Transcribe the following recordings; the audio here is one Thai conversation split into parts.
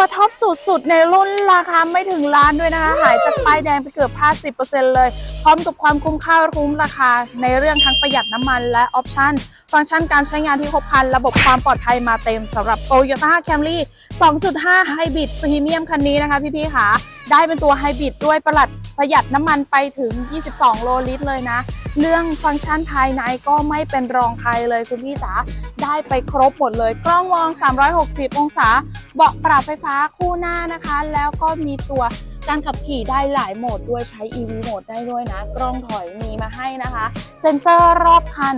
ตัวท็อปสุดๆ ในรุ่นราคาไม่ถึงล้านด้วยนะคะ หายจากป้ายแดงไปเกือบ 50%เลย พร้อมกับความคุ้มค่าคุ้มราคา ในเรื่องทั้งประหยัดน้ำมันและออปชั่น ฟังก์ชันการใช้งานที่ครบครัน ระบบความปลอดภัยมาเต็มสำหรับ Toyota Camry 2.5 Hybrid Premium คันนี้นะคะพี่ๆค่ะ ได้เป็นตัวไฮบริดด้วยประหลัดประหยัดน้ำมันไปถึง 22 โลลิตรเลยนะ เรื่องฟังก์ชันภายในก็ไม่เป็นรองใครเลยคุณพี่จ๋าได้ไปครบหมดเลย กล้องมอง 360 องศา เบาะปรับไฟฟ้าคู่หน้านะคะ แล้วก็มีตัว การขับขี่ได้หลายโหมดด้วยใช้ EV โหมดได้ด้วยนะ กล้องถอยมีมาให้นะคะ เซ็นเซอร์รอบคัน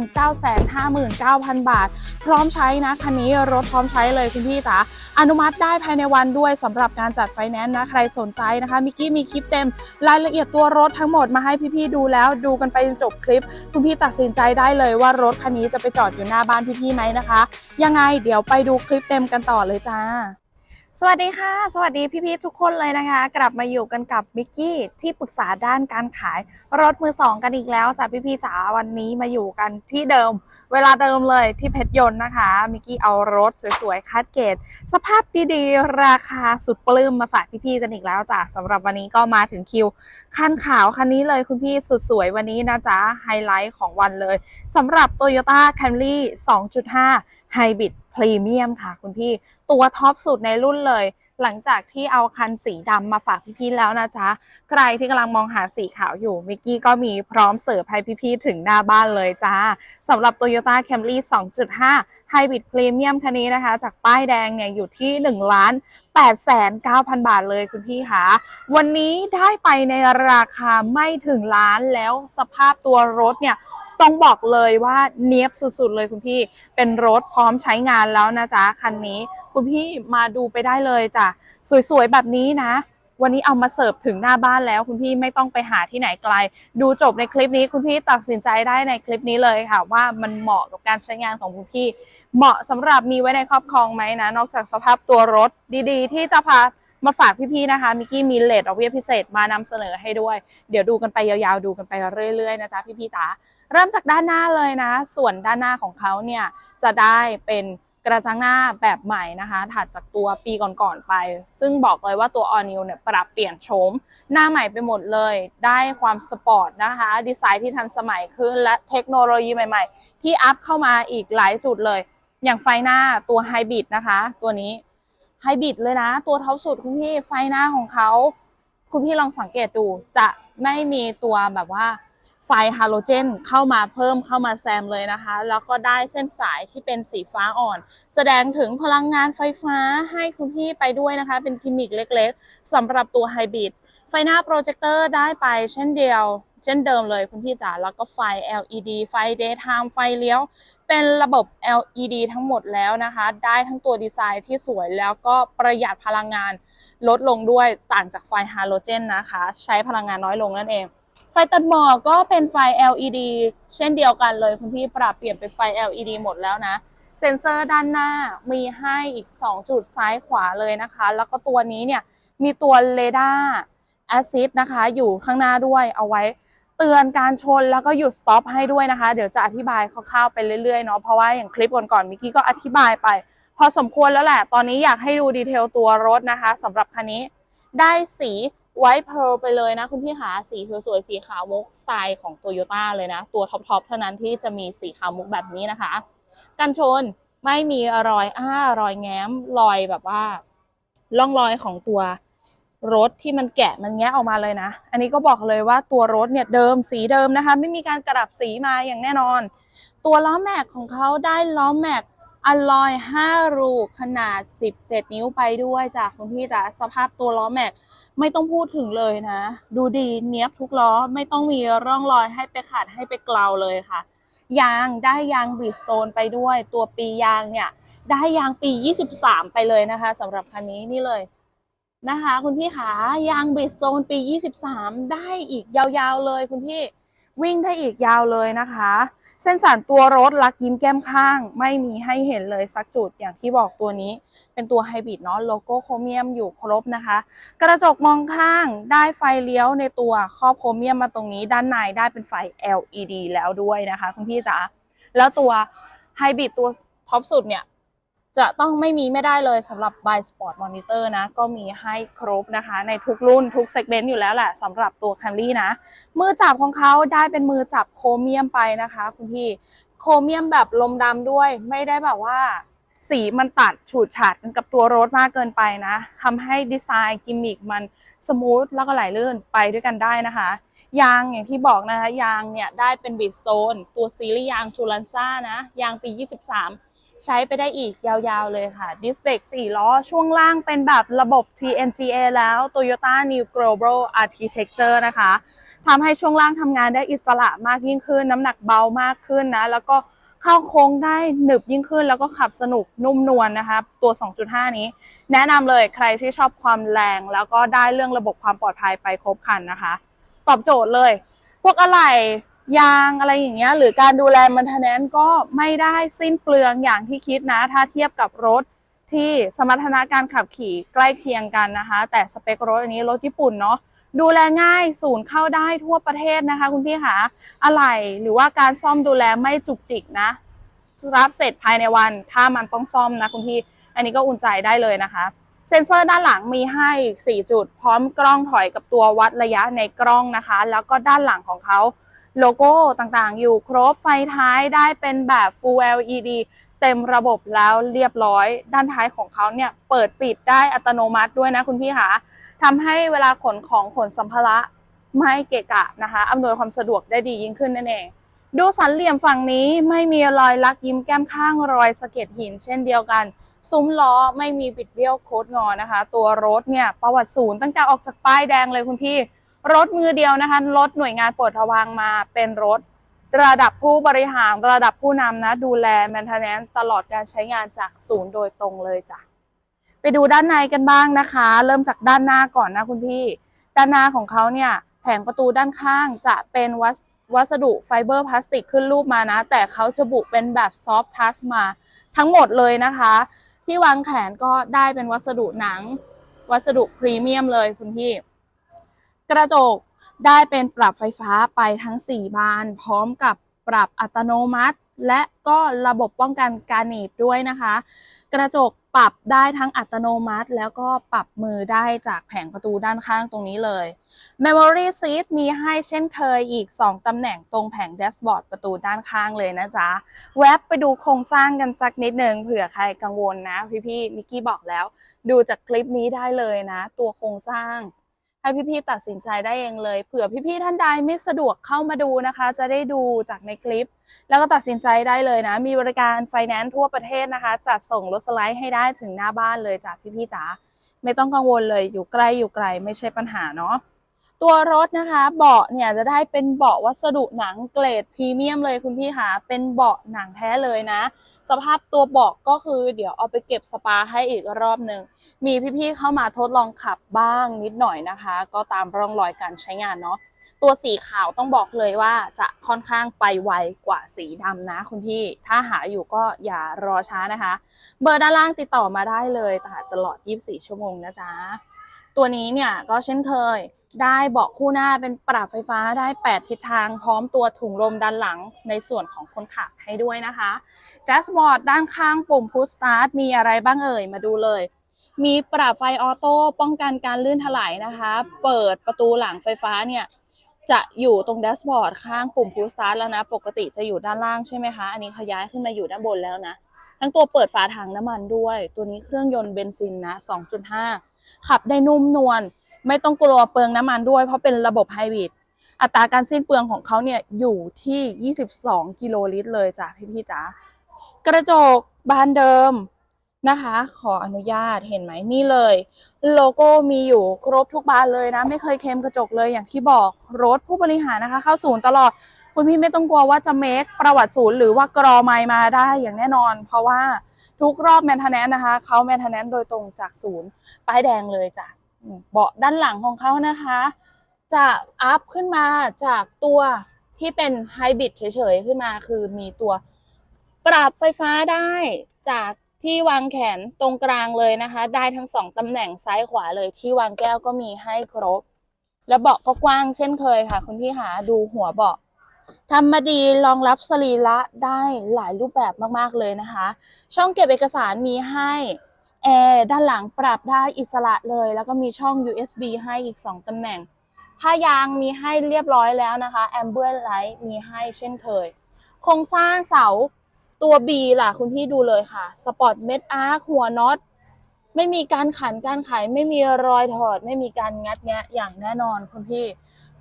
959,000 บาท พร้อมใช้นะคันนี้รถพร้อมใช้เลยคุณพี่จ๋าอนุมัติได้ภายในวันด้วยสำหรับการจัดไฟแนนซ์นะใครสนใจนะคะมิกกี้มีคลิปเต็มรายละเอียดตัวรถทั้งหมดมาให้พี่ๆดูแล้วดูกันไปจนจบคลิป คุณพี่ตัดสินใจได้เลยว่ารถคันนี้จะไปจอดอยู่หน้าบ้านพี่ๆไหมนะคะ ยังไงเดี๋ยวไปดูคลิปเต็มกันต่อเลยจ้า สวัสดีค่ะ สวัสดีพี่ๆทุกคนเลยนะคะ กลับมาอยู่กันกับมิกกี้ที่ปรึกษาด้านการขายรถมือสองกันอีกแล้วจ้ะพี่ๆจ๋าวันนี้มาอยู่กันที่เดิม เวลาเดิมเลยที่เพชรยนต์นะคะมิกกี้เอารถสวยๆคัดเกรดสภาพดีๆ ราคาสุดปลื้มมาฝากพี่ๆกันอีกแล้วจ้ะสำหรับวันนี้ก็มาถึงคิวคันขาวคันนี้เลยคุณพี่สุดสวยวันนี้นะจ๊ะไฮไลท์ของวันเลยสำหรับ Toyota Camry 2.5 Hybrid Premium ค่ะคุณพี่ ตัวท็อปสุดในรุ่นเลย หลังจากที่เอาคันสีดำมาฝากพี่ๆแล้วนะจ๊ะ ใครที่กำลังมองหาสีขาวอยู่มิกกี้ก็มีพร้อมเสิร์ฟให้พี่ๆถึงหน้าบ้านเลยจ้าสำหรับ Toyota Camry 2.5 Hybrid Premium คันนี้นะคะ จากป้ายแดงเนี่ยอยู่ที่ 1 ล้าน8 9 0 0 0 บาทเลยคุณพี่คะวันนี้ได้ไปในราคาไม่ถึงล้านแล้วสภาพตัวรถเนี่ย ต้องบอกเลยว่าเนียบสุดๆเลยคุณพี่เป็นรถพร้อมใช้งานแล้วนะจ๊ะคันนี้ คุณพี่มาดูไปได้เลยจ้ะสวยๆแบบนี้นะ วันนี้เอามาเสิร์ฟถึงหน้าบ้านแล้วคุณพี่ไม่ต้องไปหาที่ไหนไกล ดูจบในคลิปนี้คุณพี่ตัดสินใจได้ในคลิปนี้เลยค่ะ ว่ามันเหมาะกับการใช้งานของคุณพี่ เหมาะสำหรับมีไว้ในครอบครองไหมนะ นอกจากสภาพตัวรถดีๆ ที่จะพา มาฝากพี่ๆนะคะมิกกี้มีเลทดอกเบี้ยพิเศษมานำเสนอให้ด้วย เดี๋ยวดูกันไปยาวๆดูกันไปเรื่อยๆนะจ๊ะพี่ๆจ๋าเริ่มจากด้านหน้าเลยนะ ส่วนด้านหน้าของเขาเนี่ยจะได้เป็นกระจังหน้าแบบใหม่นะคะถัดจากตัวปีก่อนๆไป ซึ่งบอกเลยว่าตัว All New เนี่ยปรับเปลี่ยนโฉมหน้าใหม่ไปหมดเลย ได้ความสปอร์ตนะคะ ดีไซน์ที่ทันสมัยขึ้น และเทคโนโลยีใหม่ๆ ที่อัพเข้ามาอีกหลายจุดเลย อย่างไฟหน้าตัวไฮบริดนะคะ ตัวนี้ ไฮบริดเลยนะ ตัวเท้าสุดคุณพี่ไฟหน้าของเขาคุณพี่ลองสังเกตดูจะไม่มีตัวแบบว่าไฟฮาโลเจนเข้ามาเพิ่มเข้ามาแซมเลยนะคะ แล้วก็ได้เส้นสายที่เป็นสีฟ้าอ่อน แสดงถึงพลังงานไฟฟ้าให้คุณพี่ไปด้วยนะคะ เป็นกิมมิคเล็กๆสำหรับตัวไฮบริดไฟหน้าโปรเจคเตอร์ได้ไปเช่นเดียว เช่นเดิมเลยคุณพี่จ๋าแล้วก็ไฟ LED ไฟ daytime ไฟเลี้ยว เป็นระบบ LED ทั้งหมดแล้วนะคะ ได้ทั้งตัวดีไซน์ที่สวยแล้วก็ประหยัดพลังงานลดลงด้วยต่างจากไฟฮาโลเจนนะคะ ใช้พลังงานน้อยลงนั่นเอง ไฟตัดหมอกก็เป็นไฟ LED เช่นเดียวกันเลยคุณพี่ปรับเปลี่ยนเป็นไฟ LED หมดแล้วนะ เซ็นเซอร์ด้านหน้ามีให้อีก 2 จุดซ้ายขวาเลยนะคะ แล้วก็ตัวนี้เนี่ยมีตัวเรดาร์แอซิดนะคะ อยู่ข้างหน้าด้วยเอาไว้ เตือนการชนแล้วก็หยุดสต็อปให้ด้วยนะคะ เดี๋ยวจะอธิบายคร่าวๆไปเรื่อยๆเนาะเพราะว่าอย่างคลิปก่อนๆมิกกี้ก็อธิบายไป พอสมควรแล้วแหละ ตอนนี้อยากให้ดูดีเทลตัวรถนะคะสำหรับคันนี้ได้สีไวท์เพลไปเลยนะ คุณพี่ขาสีสวยๆ สีขาวมุกสไตล์ของ Toyota เลยนะ ตัวท็อปๆ เท่านั้นที่จะมีสีขาวมุกแบบนี้นะคะ กันชนไม่มีรอยอ้ารอยแง้มรอยแบบว่าล่องรอยของตัว รถที่มันแกะมันแงะออกมาเลยนะ อันนี้ก็บอกเลยว่าตัวรถเนี่ยเดิมสีเดิมนะคะ ไม่มีการกระดับสีมาอย่างแน่นอน ตัวล้อแม็กของเขาได้ล้อแม็กอลลอย 5 รูขนาด 17 นิ้วไปด้วยจ้ะคุณพี่จ้ะสภาพตัวล้อแม็กไม่ต้องพูดถึงเลยนะ ดูดีเนี้ยบทุกล้อไม่ต้องมีร่องรอยให้ไปขาดให้ไปเกลาเลยค่ะ ยางได้ยางบริสโตนไปด้วย ตัวปียางเนี่ย ได้ยางปี 23 ไปเลยนะคะสำหรับคันนี้นี่เลย นะคะ คุณพี่ขายางบริสโตนปี 23 ได้อีกยาวๆเลยคุณพี่วิ่งได้อีกยาวเลยนะคะ เส้นสันตัวรถลักยิ้มแก้มข้าง ไม่มีให้เห็นเลยสักจุดอย่างที่บอกตัวนี้ เป็นตัวไฮบริดเนาะโลโก้โครเมียมอยู่ครบนะคะ กระจกมองข้างได้ไฟเลี้ยวในตัวครอบโครเมียมมาตรงนี้ ด้านในได้เป็นไฟ LED แล้วด้วยนะคะ คุณพี่จ๋าแล้วตัวไฮบริดตัวท็อปสุดเนี่ย จะต้องไม่มีไม่ได้เลยสำหรับ by Sport Monitor นะ ก็มีให้ครบนะคะ ในทุกรุ่นทุกเซกเมนต์อยู่แล้วแหละสำหรับตัว Camry นะ มือจับของเขาได้เป็นมือจับโครเมียมไปนะคะ คุณพี่ โครเมียมแบบลมดำด้วย ไม่ได้แบบว่า สีมันตัดฉูดฉาดกันกับตัวรถมากเกินไปนะทำให้ดีไซน์กิมมิกมันสมูทแล้วก็ไหลลื่นไปด้วยกันได้นะคะยางอย่างที่บอกนะคะยางเนี่ยได้เป็นบิสโตนตัวซีรีส์ยางจูลันซ่านะยางปี 23 ใช้ไปได้อีกยาวๆเลยค่ะ ดิสเบรก4ล้อ ช่วงล่างเป็นแบบระบบ TNGA แล้ว Toyota New Global Architecture นะคะทำให้ช่วงล่างทำงานได้อิสระมากยิ่งขึ้น น้ำหนักเบามากขึ้นนะ แล้วก็เข้าโค้งได้หนึบยิ่งขึ้น แล้วก็ขับสนุกนุ่มนวลนะคะ ตัว 2.5 นี้ แนะนำเลยใครที่ชอบความแรง แล้วก็ได้เรื่องระบบความปลอดภัยไปครบคันนะคะ ตอบโจทย์เลย พวกอะไหล่ ยางอะไรอย่างเงี้ยหรือการดูแลมันเทนแนนก็ไม่ได้สิ้นเปลืองอย่างที่คิดนะ ถ้าเทียบกับรถที่สมรรถนะการขับขี่ใกล้เคียงกันนะคะ แต่สเปครถอันนี้รถญี่ปุ่นเนาะดูแลง่ายศูนย์เข้าได้ทั่วประเทศนะคะ คุณพี่คะอะไหล่หรือว่าการซ่อมดูแลไม่จุกจิกนะ รับเสร็จภายในวันถ้ามันต้องซ่อมนะคุณพี่ อันนี้ก็อุ่นใจได้เลยนะคะ เซ็นเซอร์ด้านหลังมีให้ 4 จุด พร้อมกล้องถอยกับตัววัดระยะในกล้องนะคะ แล้วก็ด้านหลังของเขา โลโก้ต่างๆ อยู่ครบไฟท้ายได้เป็นแบบ Full LED เต็มระบบแล้วเรียบร้อย ด้านท้ายของเขาเนี่ยเปิดปิดได้อัตโนมัติด้วยนะคุณพี่คะทำให้เวลาขนของขนสัมภาระไม่เกะกะนะคะอำนวยความสะดวกได้ดียิ่งขึ้นนั่นเอง ดูสันเหลี่ยมฝั่งนี้ไม่มีรอยลักยิ้มแก้มข้างรอยสะเก็ดหินเช่นเดียวกัน ซุ้มล้อไม่มีบิดเบี้ยวโคดงอนะคะ ตัวรถเนี่ยประวัติศูนย์ตั้งแต่ออกจากป้ายแดงเลยคุณพี่ รถมือเดียวนะคะรถหน่วยงานปรดระวังมาเป็นรถระดับผู้บริหารระดับผู้นำนะ ดูแลแมนเทนแนนตลอดการใช้งานจากศูนย์โดยตรงเลยจ้ะไปดูด้านในกันบ้างนะคะ เริ่มจากด้านหน้าก่อนนะคุณพี่ ด้านหน้าของเขาเนี่ยแผงประตูด้านข้างจะเป็นวัสวัสดุไฟเบอร์พลาสติกขึ้นรูปมานะ แต่เขาจะบุเป็นแบบซอฟทัชมาทั้งหมดเลยนะคะ ที่วางแขนก็ได้เป็นวัสดุหนัง วัสดุพรีเมียมเลยคุณพี่ กระจกได้เป็นปรับไฟฟ้าไปทั้ง 4 บาน พร้อมกับปรับอัตโนมัติ และก็ระบบป้องกันการหนีบด้วยนะคะ กระจกปรับได้ทั้งอัตโนมัติ แล้วก็ปรับมือได้จากแผงประตูด้านข้างตรงนี้เลย Memory Seat มีให้เช่นเคยอีก 2 ตำแหน่งตรงแผงแดชบอร์ดประตูด้านข้างเลยนะจ๊ะ แวบไปดูโครงสร้างกันสักนิดหนึ่งเผื่อใครกังวลนะพี่ๆมิกกี้บอกแล้ว ดูจากคลิปนี้ได้เลยนะ ตัวโครงสร้าง ให้พี่ๆตัดสินใจได้เองเลย เผื่อพี่ๆท่านใดไม่สะดวกเข้ามาดูนะคะ จะได้ดูจากในคลิป แล้วก็ตัดสินใจได้เลยนะ มีบริการไฟแนนซ์ทั่วประเทศนะคะ จัดส่งรถสไลด์ให้ได้ถึงหน้าบ้านเลยจากพี่ๆจ๋าไม่ต้องกังวลเลยอยู่ใกล้อยู่ไกลไม่ใช่ปัญหาเนาะ ตัวรถนะคะเบาะเนี่ยจะได้เป็นเบาะวัสดุหนังเกรดพรีเมียมเลยคุณพี่คะเป็นเบาะหนังแท้เลยนะ สภาพตัวเบาะก็คือเดี๋ยวเอาไปเก็บสปาให้อีกรอบหนึ่งมีพี่ๆเข้ามาทดลองขับบ้างนิดหน่อยนะคะ ก็ตามร่องรอยการใช้งานเนาะตัวสีขาวต้องบอกเลยว่าจะค่อนข้างไปไวกว่าสีดำนะคุณพี่ ถ้าหาอยู่ก็อย่ารอช้านะคะ เบอร์ด้านล่างติดต่อมาได้เลยตลอด 24 ชั่วโมงนะจ๊ะ ตัวนี้เนี่ยก็เช่นเคย ได้เบาะคู่หน้าเป็นปรับไฟฟ้าได้ 8 ทิศทางพร้อมตัวถุงลมด้านหลังในส่วนของคนขับให้ด้วยนะคะแดชบอร์ดด้านข้างปุ่มพุชสตาร์ทมีอะไรบ้างเอ่ย มาดูเลย มีปรับไฟออโต้ป้องกันการลื่นถลายนะคะ เปิดประตูหลังไฟฟ้าเนี่ยจะอยู่ตรงแดชบอร์ดข้างปุ่มพุชสตาร์ทแล้วนะ ปกติจะอยู่ด้านล่างใช่ไหมคะ อันนี้เขาย้ายขึ้นมาอยู่ด้านบนแล้วนะ ทั้งตัวเปิดฝาถังน้ำมันด้วย ตัวนี้เครื่องยนต์เบนซินนะ 2.5 ขับได้นุ่มนวล ไม่ต้องกลัวเปลืองน้ำมันด้วย เพราะเป็นระบบไฮบริดอัตราการสิ้นเปลืองของเขาเนี่ยอยู่ที่ 22 กิโลลิตรเลยจ้ะพี่ๆจ๋ากระจกบานเดิมนะคะ ขออนุญาตเห็นไหมนี่เลย โลโก้มีอยู่ครบทุกบานเลยนะ ไม่เคยเค็มกระจกเลยอย่างที่บอกรถผู้บริหารนะคะ เข้าศูนย์ตลอด คุณพี่ไม่ต้องกลัวว่าจะเมคประวัติศูนย์หรือว่ากรอไมมาได้อย่างแน่นอน เพราะว่าทุกรอบแมนเทนแนนนะคะเขาแมนเทนแนนโดยตรงจากศูนย์ป้ายแดงเลยจ้ะ เบาะด้านหลังของเขานะคะ จะอัพขึ้นมาจากตัวที่เป็นไฮบริดเฉยๆ ขึ้นมาคือมีตัวปรับไฟฟ้าได้จากที่วางแขนตรงกลางเลยนะคะ ได้ทั้งสองตำแหน่งซ้ายขวาเลยที่วางแก้วก็มีให้ครบ แล้วเบาะก็กว้างเช่นเคยค่ะ คุณพี่หาดูหัวเบาะทำมาดีรองรับสรีระได้หลายรูปแบบมากๆเลยนะคะ ช่องเก็บเอกสารมีให้ แอร์ด้านหลังปรับได้อิสระเลย แล้วก็มีช่อง USB ให้อีก 2 ตำแหน่งผ้ายางมีให้เรียบร้อยแล้วนะคะ Amber Light มีให้เช่นเคย โครงสร้างเสาตัว B ล่ะคุณพี่ดูเลยค่ะสปอร์ตเม็ดอาร์คหัวน็อตไม่มีการขันการไขไม่มีรอยถอด ไม่มีการงัดแงะอย่างแน่นอนคุณพี่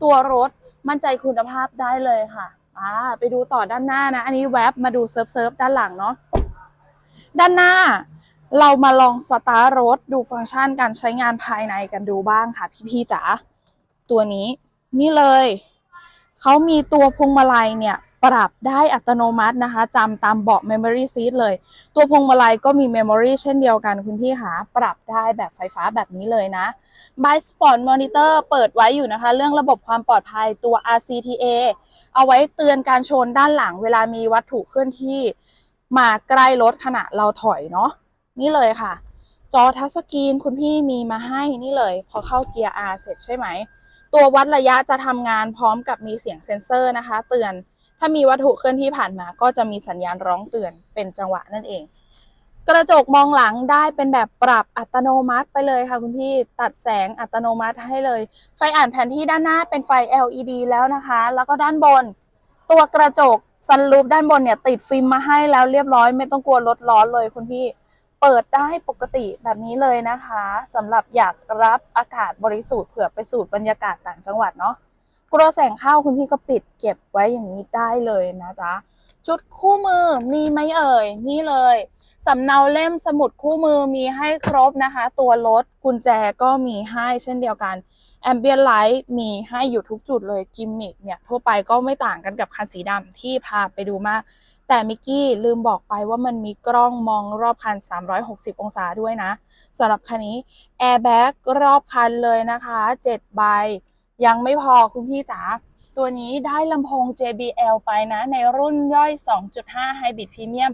ตัวรถมั่นใจคุณภาพได้เลยค่ะอ่าไปดูต่อด้านหน้านะ อันนี้แวบมาดูเซิร์ฟเซิร์ฟด้านหลังเนาะด้านหน้า เรามาลองสตาร์รถดูฟังก์ชันการใช้งานภายในกันดูบ้างค่ะ พี่ๆจ๋าตัวนี้นี่เลย เขามีตัวพวงมาลัยเนี่ย ปรับได้อัตโนมัตินะคะจำตามเบาะ Memory Seat เลย ตัวพวงมาลัยก็มี Memory เช่นเดียวกันคุณพี่หาปรับได้แบบไฟฟ้าแบบนี้เลยนะ b y Spot Monitor เปิดไว้อยู่นะคะ เรื่องระบบความปลอดภัยตัว RCTA เอาไว้เตือนการชนด้านหลังเวลามีวัตถุเคลื่อนที่ มาใกล้รถขณะเราถอยเนาะ นี่เลยค่ะ จอทัชสกรีนคุณพี่มีมาให้นี่เลย พอเข้าเกียร์ R เสร็จใช่ไหม ตัววัดระยะจะทำงานพร้อมกับมีเสียงเซ็นเซอร์นะคะ เตือนถ้ามีวัตถุเคลื่อนที่ผ่านมา ก็จะมีสัญญาณร้องเตือนเป็นจังหวะนั่นเอง กระจกมองหลังได้เป็นแบบปรับอัตโนมัติไปเลยค่ะคุณพี่ตัดแสงอัตโนมัติให้เลย ไฟอ่านแผนที่ด้านหน้าเป็นไฟ LED แล้วนะคะ แล้วก็ด้านบน ตัวกระจกซันรูฟด้านบนเนี่ยติดฟิล์มมาให้แล้วเรียบร้อย ไม่ต้องกลัวรถร้อนเลยคุณพี่ เปิดได้ปกติแบบนี้เลยนะคะสำหรับอยากรับอากาศบริสุทธิ์เผื่อไปสูดบรรยากาศต่างจังหวัดเนาะกลัวแสงเข้าคุณพี่ก็ปิดเก็บไว้อย่างนี้ได้เลยนะจ๊ะชุดคู่มือมีไหมเอ่ย นี่เลยสำเนาเล่มสมุดคู่มือมีให้ครบนะคะ ตัวรถกุญแจก็มีให้เช่นเดียวกันแอมเบียนไลท์มีให้อยู่ทุกจุดเลยกิมมิกเนี่ยทั่วไปก็ไม่ต่างกันกับคันสีดำที่พาไปดูมาก แต่มิกกี้ลืมบอกไปว่ามันมีกล้องมองรอบคัน 360 องศาด้วยนะสำหรับคันนี้แอร์แบ็กรอบคันเลยนะคะ7ใบยังไม่พอคุณพี่จ๋าตัวนี้ได้ลำโพง JBL ไปนะ ในรุ่นย่อย 2.5 Hybrid Premium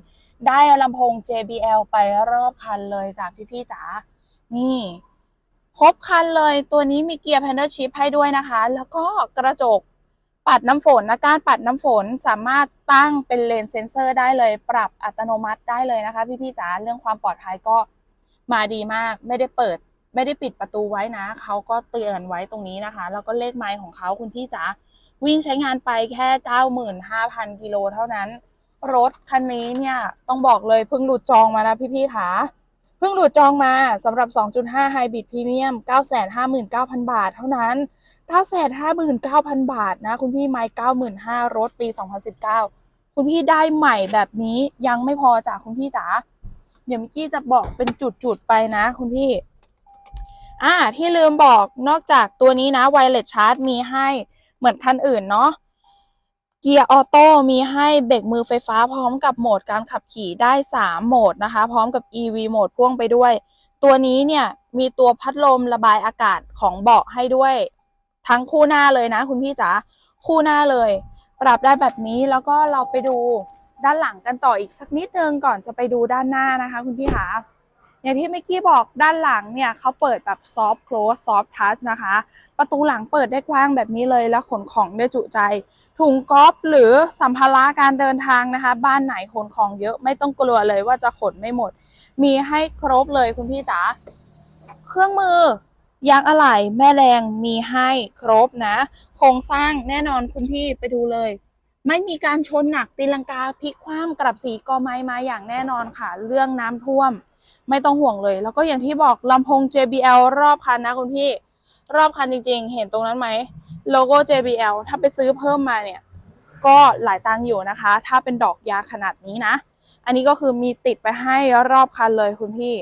ได้ลำโพง JBL ไปรอบคันเลยจ้ะพี่ๆจ๋า นี่ ครบคันเลยตัวนี้มีเกียร์ Paddle Shift ให้ด้วยนะคะ แล้วก็กระจก ปัดน้ำฝนนะการปัดน้ำฝนสามารถตั้งเป็นเลนเซนเซอร์ได้เลย ปรับอัตโนมัติได้เลยนะคะ พี่ๆจ๋าเรื่องความปลอดภัยก็มาดีมาก ไม่ได้เปิด ไม่ได้ปิดประตูไว้นะเขาก็เตือนไว้ตรงนี้นะคะ แล้วก็เลขไมล์ของเขาคุณพี่จ๋าวิ่งใช้งานไปแค่ 95,000 กิโลเท่านั้น รถคันนี้เนี่ยต้องบอกเลยเพิ่งหลุดจองมานะพี่ๆค่ะเพิ่งหลุดจองมาสำหรับ 2.5 Hybrid Premium 959,000 บาทเท่านั้น 959,000 บาทนะ คุณพี่ไมล์95,000รถปี 2019 คุณพี่ได้ใหม่แบบนี้ยังไม่พอจ้ะคุณพี่จ๋าเดี๋ยวมิกกี้จะบอกเป็นจุดๆไปนะ คุณพี่ อ่า ที่ลืมบอกนอกจากตัวนี้นะไวเลสชาร์จมีให้เหมือนคันอื่นเนาะเกียร์ออโต้มีให้เบรกมือไฟฟ้าพร้อมกับโหมดการขับขี่ได้ 3 โหมดนะคะ พร้อมกับ EV โหมดพ่วงไปด้วย ตัวนี้เนี่ยมีตัวพัดลมระบายอากาศของเบาะให้ด้วย ทั้งคู่หน้าเลยนะ คุณพี่จ๋าคู่หน้าเลย ปรับได้แบบนี้แล้วก็เราไปดูด้านหลังกันต่ออีกสักนิดนึงก่อนจะไปดูด้านหน้านะคะ คุณพี่คะอย่างที่เมื่อกี้บอกด้านหลังเนี่ยเขาเปิดแบบซอฟ t ์ close ซอฟ t ์ touch นะคะ ประตูหลังเปิดได้กว้างแบบนี้เลยแล้วขนของได้จุใจ ถุงก๊อฟหรือสัมภาระการเดินทางนะคะ บ้านไหนขนของเยอะไม่ต้องกลัวเลยว่าจะขนไม่หมด มีให้ครบเลยคุณพี่จ๋าเครื่องมือ ยางอะไหล่แม่แรงมีให้ครบนะ โครงสร้างแน่นอนคุณพี่ไปดูเลย ไม่มีการชนหนักตีลังกาพลิกคว่ำกลับสีกอไม้มาอย่างแน่นอนค่ะ เรื่องน้ำท่วม ไม่ต้องห่วงเลย แล้วก็อย่างที่บอกลำโพง JBL รอบคันนะคุณพี่ รอบคันจริงๆ เห็นตรงนั้นไหมโลโก้ JBL ถ้าไปซื้อเพิ่มมาเนี่ย ก็หลายตังค์อยู่นะคะ ถ้าเป็นดอกยาขนาดนี้นะ อันนี้ก็คือมีติดไปให้รอบคันเลยคุณพี่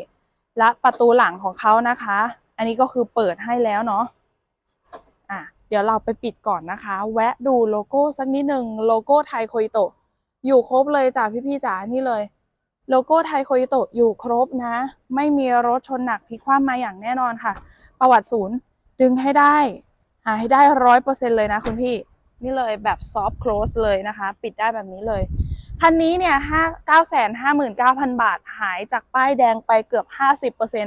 และประตูหลังของเขานะคะ นนี้ก็คือเปิดให้แล้วเนาะอะเดี๋ยวเราไปปิดก่อนนะคะ แวะดูโลโก้สักนิดหนึ่งโลโก้ไทยโคยโตะอยู่ครบเลยจ้ะพี่ๆจ๋านี่เลย โลโก้ไทยโคยโตะอยู่ครบนะ ไม่มีรถชนหนักพลิกคว่ำมาอย่างแน่นอนค่ะ ประวัติศูนย์ดึงให้ได้หาให้ได้ร้อยเปอร์เซ็นเลยนะคุณพี่ นี่เลยแบบซอฟ t ์ close เลยนะคะ ปิดได้แบบนี้เลย คันนี้เนี่ยห้าเก้าแสนห้าหมื่นเก้าพันบาท หายจากป้ายแดงไปเกือบห้าสิบเปอร์เซ็น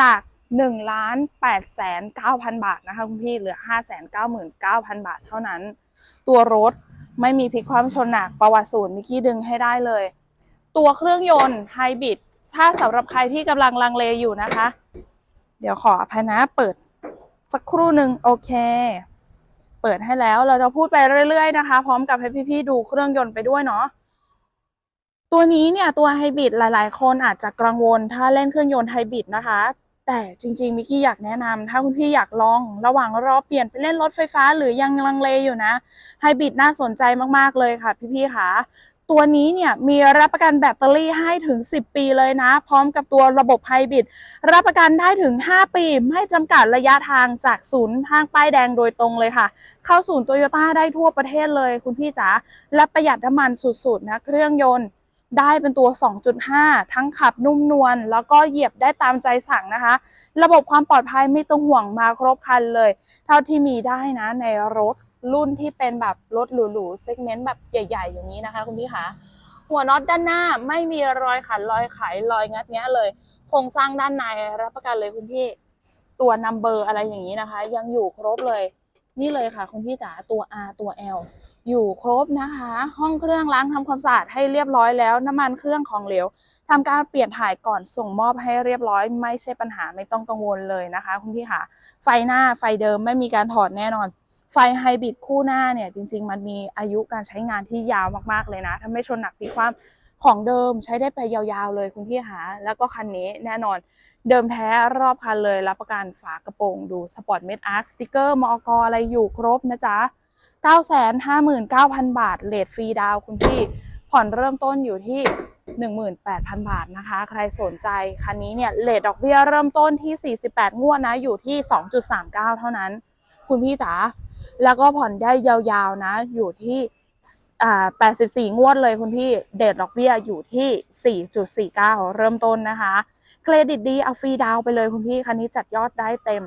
จาก หนึ่งล้านแปดแสนเก้าพันบาทนะคะคุณพี่เหลือห้าแสนเก้าหมื่นเก้าพันบาทเท่านั้น ตัวรถไม่มีพลิกความชนหนักประวัติศูนย์มิกกี้ดึงให้ได้เลย ตัวเครื่องยนต์ไฮบริดถ้าสำหรับใครที่กำลังลังเลอยู่นะคะ เดี๋ยวขออภัยนะเปิดสักครู่หนึ่งโอเค เปิดให้แล้วเราจะพูดไปเรื่อยๆนะคะ พร้อมกับให้พี่ๆดูเครื่องยนต์ไปด้วยเนาะตัวนี้เนี่ยตัวไฮบริดหลาย ๆ คนอาจจะกังวลถ้าเล่นเครื่องยนต์ไฮบริดนะคะ แต่จริงๆมิกกี้อยากแนะนำถ้าคุณพี่อยากลองระหว่างรอเปลี่ยนไปเล่นรถไฟฟ้า หรือยังลังเลอยู่นะไฮบริดน่าสนใจมากๆเลยค่ะพี่ๆค่ะตัวนี้เนี่ยมีรับประกันแบตเตอรี่ให้ถึง 10 ปีเลยนะ พร้อมกับตัวระบบไฮบริดรับประกันได้ถึง 5 ปี ไม่จำกัดระยะทางจากศูนย์ทางป้ายแดงโดยตรงเลยค่ะ เข้าศูนย์โตโยต้าได้ทั่วประเทศเลยคุณพี่จ๋าและประหยัดน้ำมันสุดๆนะเครื่องยนต์ ได้เป็นตัว 2.5 ทั้งขับนุ่มนวลแล้วก็เหยียบได้ตามใจสั่งนะคะ ระบบความปลอดภัยไม่ต้องห่วงมาครบคันเลย เท่าที่มีได้นะในรถรุ่นที่เป็นแบบรถหรูๆเซกเมนต์แบบใหญ่ ๆ อย่างนี้นะคะคุณพี่คะหัวน็อตด้านหน้าไม่มีรอยขันรอยไขรอยงัดแงะเลยโครงสร้างด้านในรับประกันเลยคุณพี่ตัวนัมเบอร์อะไรอย่างนี้นะคะ ยังอยู่ครบเลย นี่เลยค่ะคุณพี่จ๋าตัว R ตัว L อยู่ครบนะคะ ห้องเครื่องล้างทำความสะอาดให้เรียบร้อยแล้ว น้ำมันเครื่องของเหลวทำการเปลี่ยนถ่ายก่อนส่งมอบให้เรียบร้อย ไม่ใช่ปัญหาไม่ต้องกังวลเลยนะคะ คุณพี่ค่ะ ไฟหน้าไฟเดิมไม่มีการถอดแน่นอน ไฟไฮบริดคู่หน้าเนี่ยจริง ๆ มันมีอายุการใช้งานที่ยาวมากๆเลยนะ ถ้าไม่ชนหนักพลิกความของเดิมใช้ได้ไปยาวๆเลยคุณพี่ค่ะแล้วก็คันนี้แน่นอนเดิมแท้รอบคันเลย รับประกันฝากระโปรงดูสปอร์ตเมดอาร์คสติกเกอร์มอกอะไรอยู่ครบนะจ๊ะ 959,000 บาทเลทฟรีดาวคุณพี่ ผ่อนเริ่มต้นอยู่ที่ 18,000 บาทนะคะ ใครสนใจ คันนี้เนี่ยเลทดอกเบี้ยเริ่มต้นที่ 48 งวดนะ อยู่ที่ 2.39 เท่านั้น คุณพี่จ๋าแล้วก็ผ่อนได้ยาวๆนะ อยู่ที่อ่า84 งวดเลยคุณพี่เดทดอกเบี้ยอยู่ที่ 4.49 เริ่มต้นนะคะ เครดิตดีเอาฟรีดาวไปเลยคุณพี่ คันนี้จัดยอดได้เต็ม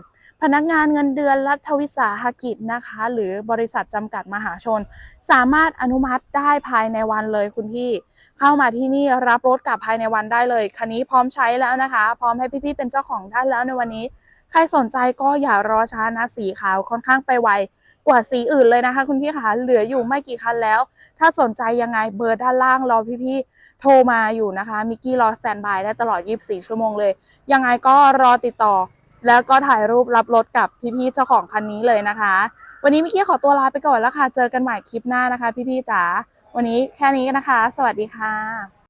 พนักงานเงินเดือนรัฐวิสาหกิจนะคะ หรือบริษัทจำกัดมหาชน สามารถอนุมัติได้ภายในวันเลยคุณพี่ เข้ามาที่นี่รับรถกลับภายในวันได้เลยคันนี้พร้อมใช้แล้วนะคะ พร้อมให้พี่ๆเป็นเจ้าของได้แล้วในวันนี้ ใครสนใจก็อย่ารอช้านะสีขาวค่อนข้างไปไวกว่าสีอื่นเลยนะคะ คุณพี่คะเหลืออยู่ไม่กี่คันแล้ว ถ้าสนใจยังไงเบอร์ด้านล่างรอพี่ๆโทรมาอยู่นะคะ มิกกี้รอสแตนบายได้ตลอด 24 ชั่วโมงเลย ยังไงก็รอติดต่อ แล้วก็ถ่ายรูปรับรถกับพี่ๆเจ้าของคันนี้เลยนะคะ วันนี้มิกกี้ขอตัวลาไปก่อนแล้วค่ะ เจอกันใหม่คลิปหน้านะคะ พี่ๆจ๋าวันนี้แค่นี้นะคะ สวัสดีค่ะ